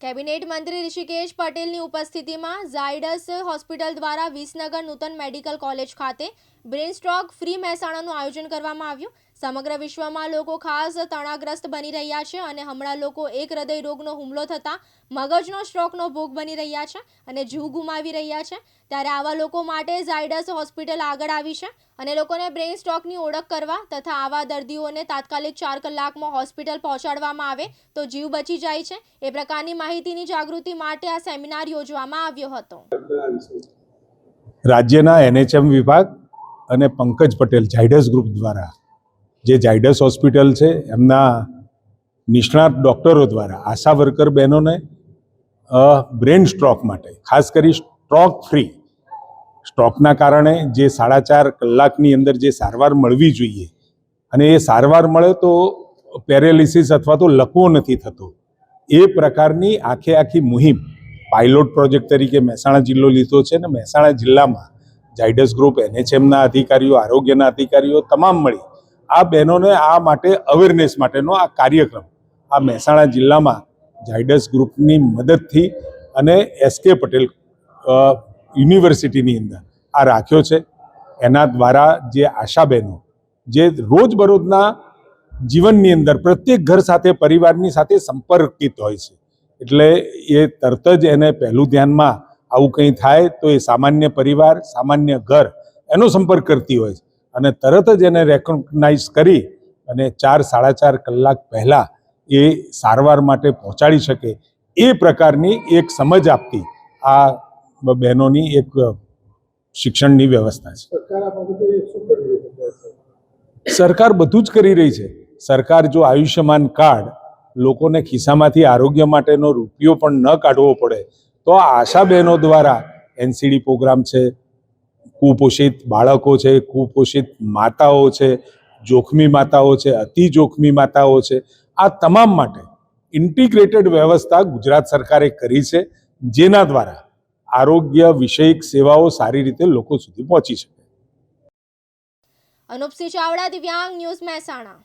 Cabinet મંત્રી ઋષિકેશ પટેલની ઉપસ્થિતિમાં ઝાયડસ હોસ્પિટલ દ્વારા વિસનગર નૂતન મેડિકલ કોલેજ ખાતે બ્રેન સ્ટ્રોક, ફ્રી મહેસાણાનું આયોજન કરવામાં આવ્યું. સમગ્ર વિશ્વમાં લોકો ખાસ તણાગ્રસ્ત બની રહ્યા છે અને હમણાં લોકો એક હૃદય રોગનો હુમલો થતાં મગજનો સ્ટ્રોકનો ભોગ બની રહ્યા છે અને જીવ ગુમાવી રહ્યા છે. ત્યારે આવા લોકો માટે ઝાયડસ હોસ્પિટલ આગળ આવી છે અને લોકોને બ્રેઇન સ્ટ્રોકની ઓળખ કરવા તથા આવા દર્દીઓને તાત્કાલિક ચાર કલાકમાં હોસ્પિટલ પહોંચાડવામાં આવે તો જીવ બચી જાય છે. એ પ્રકારની માહિતીની જાગૃતિ માટે આ સેમિનાર યોજવામાં આવ્યો હતો. રાજ્યના એનએચએમ વિભાગ અને પંકજ પટેલ, ઝાયડસ ગ્રુપ દ્વારા. જે ઝાયડસ હોસ્પિટલ છે, એમના નિષ્ણાત ડૉક્ટરો દ્વારા, આશા વર્કર બહેનોને બ્રેન સ્ટ્રોક માટે, ખાસ કરી સ્ટ્રોક ફ્રી. સ્ટ્રોકના કારણે જે સાડા ચાર કલાકની અંદર જે સારવાર મળવી જોઈએ, અને એ સારવાર મળે તો પેરેલિસિસ અથવા તો લકવો નથી થતો. એ પ્રકારની આખે આખી મુહિમ, પાયલોટ પ્રોજેક્ટ તરીકે મહેસાણા જિલ્લો લીધો છે ને મહેસાણા જિલ્લામાં ઝાયડસ ગ્રુપ, એનએચએમના અધિકારીઓ, આરોગ્યના અધિકારીઓ તમામ મળી આ બહેનોને આ માટે અવેરનેસ માટેનો આ કાર્યક્રમ આ મહેસાણા જિલ્લામાં ઝાયડસ ગ્રુપની મદદથી અને એસકે પટેલ યુનિવર્સિટીની અંદર આ રાખ્યો છે. એના દ્વારા જે આશા બહેનો, જે રોજબરોજના જીવનની અંદર પ્રત્યેક ઘર સાથે, પરિવારની સાથે સંપર્કિત હોય છે. એટલે એ તરત જ એને પહેલું ધ્યાનમાં આવું કંઈ થાય તો એ સામાન્ય પરિવાર સામાન્ય ઘર એનો સંપર્ક કરતી હોય છે. અને તરત જ એને રેકોગ્નાઇઝ કરી અને ચાર સાડા ચાર કલાક પહેલાં એ સારવાર માટે પહોંચાડી શકે એ પ્રકારની એક સમજ આપતી આ બહેનોની એક શિક્ષણની વ્યવસ્થા છે? સરકાર બધું જ કરી રહી છે. સરકાર જો આયુષ્યમાન કાર્ડ લોકોને ખિસ્સામાંથી આરોગ્ય માટેનો રૂપિયો પણ ન કાઢવો પડે તો આશા બહેનો દ્વારા એનસીડી પ્રોગ્રામ છે, કુપોષિત બાળકો છે, કુપોષિત માતાઓ છે, જોખમી માતાઓ છે, અતિ જોખમી માતાઓ છે, આ તમામ માટે ઇન્ટિગ્રેટેડ વ્યવસ્થા ગુજરાત સરકારે કરી છે, જેના દ્વારા આરોગ્ય વિષયક સેવાઓ સારી રીતે લોકો સુધી પહોંચી શકે. અનુપસિંહ ચાવડા, દિવ્યાંગ ન્યૂઝ મહેસાણા.